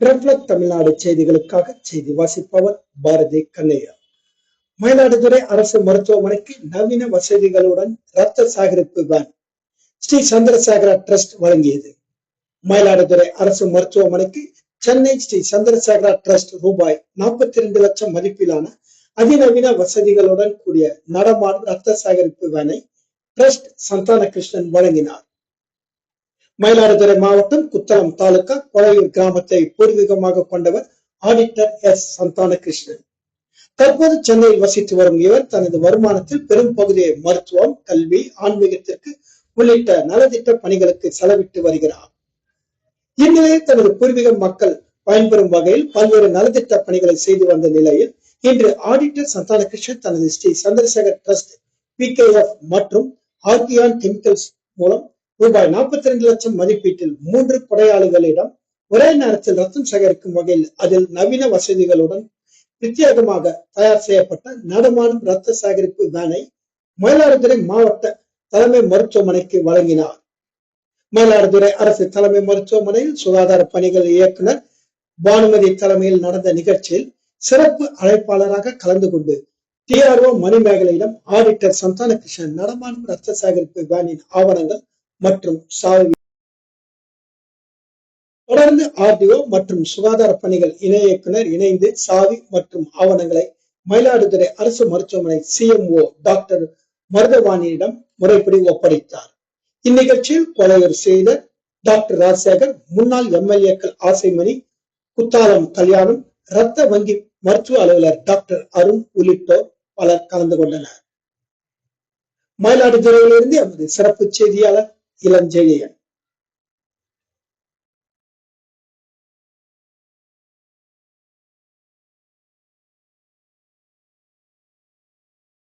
Reflect Tamil Nadu செய்திகளுக்காக செய்தி வாசிப்பவர் பாரதி கண்ணையா. மயிலாடுதுறை அரசு மருத்துவமனைக்கு நவீன வசதிகளுடன் ரத்த சேகரிப்பு வேன் ஸ்ரீ சந்திரசேகர ட்ரஸ்ட் வழங்கியது. மயிலாடுதுறை அரசு மருத்துவமனைக்கு சென்னை ஸ்ரீ சந்திரசேகர ட்ரஸ்ட் ரூபாய் நாற்பத்தி ரெண்டு லட்சம் மதிப்பிலான அதிநவீன வசதிகளுடன் கூடிய நடமாடும் ரத்த சேகரிப்பு வேனை ட்ரஸ்ட் சந்தான கிருஷ்ணன் வழங்கினார். மயிலாடுதுறை மாவட்டம் குத்தளம் தாலுகா கொழையூர் கிராமத்தை பூர்வீகமாக கொண்டவர் ஆடிட்டர் எஸ் சந்தான கிருஷ்ணன் தற்போது சென்னையில் வசித்து வரும் இவர் தனது வருமானத்தில் பெரும் பகுதியை மருத்துவம் கல்வி ஆன்மீகத்திற்கு உள்ளிட்ட நலத்திட்ட பணிகளுக்கு செலவிட்டு வருகிறார். இந்நிலையில் தனது பூர்வீக மக்கள் பயன்பெறும் வகையில் பல்வேறு நலத்திட்ட பணிகளை செய்து வந்த நிலையில் இன்று ஆடிட்டர் சந்தான கிருஷ்ணன் தனது ஸ்ரீ சந்திரசேகர் டிரஸ்ட் பி மற்றும் ஆர்கியான் கெமிக்கல்ஸ் மூலம் ரூபாய் நாற்பத்தி ரெண்டு லட்சம் மதிப்பீட்டில் மூன்று கொடையாளிகளிடம் ஒரே நேரத்தில் ரத்தம் சேகரிக்கும் வகையில் அதில் நவீன வசதிகளுடன் பிரத்யேகமாக தயார் செய்யப்பட்ட நடமாடும் ரத்த சேகரிப்பு வேனை மயிலாடுதுறை மாவட்ட தலைமை மருத்துவமனைக்கு வழங்கினார். மயிலாடுதுறை அரசு தலைமை மருத்துவமனையில் சுகாதார பணிகள் இயக்குனர் பானுமதி தலைமையில் நடந்த நிகழ்ச்சியில் சிறப்பு அழைப்பாளராக கலந்து கொண்டு டிஆர்ஓ மணிமேகலையிடம் ஆடிட்டர் சந்தான கிருஷ்ணன் நடமாடும் ரத்த சேகரிப்பு வேனின் ஆவணங்கள் மற்றும் சாவி. தொடர்ந்து ஆர்டிஓ மற்றும் சுகாதார பணிகள் இணை இயக்குனர் இணைந்து சாவி மற்றும் ஆவணங்களை மயிலாடுதுறை அரசு மருத்துவமனை சிஎம்ஓ டாக்டர் மருதவாணியிடம் முறைப்படி ஒப்படைத்தார். இந்நிகழ்ச்சியில் கொலையூர் செய்த டாக்டர் ராஜசேகர் முன்னாள் எம்எல்ஏக்கள் ஆசைமணி குத்தாலம் கல்யாணம் ரத்த வங்கி மருத்துவ அலுவலர் டாக்டர் அருண் உள்ளிட்டோர் பலர் கலந்து கொண்டனர். மயிலாடுதுறையிலிருந்து எமது சிறப்பு செய்தியாளர் y la.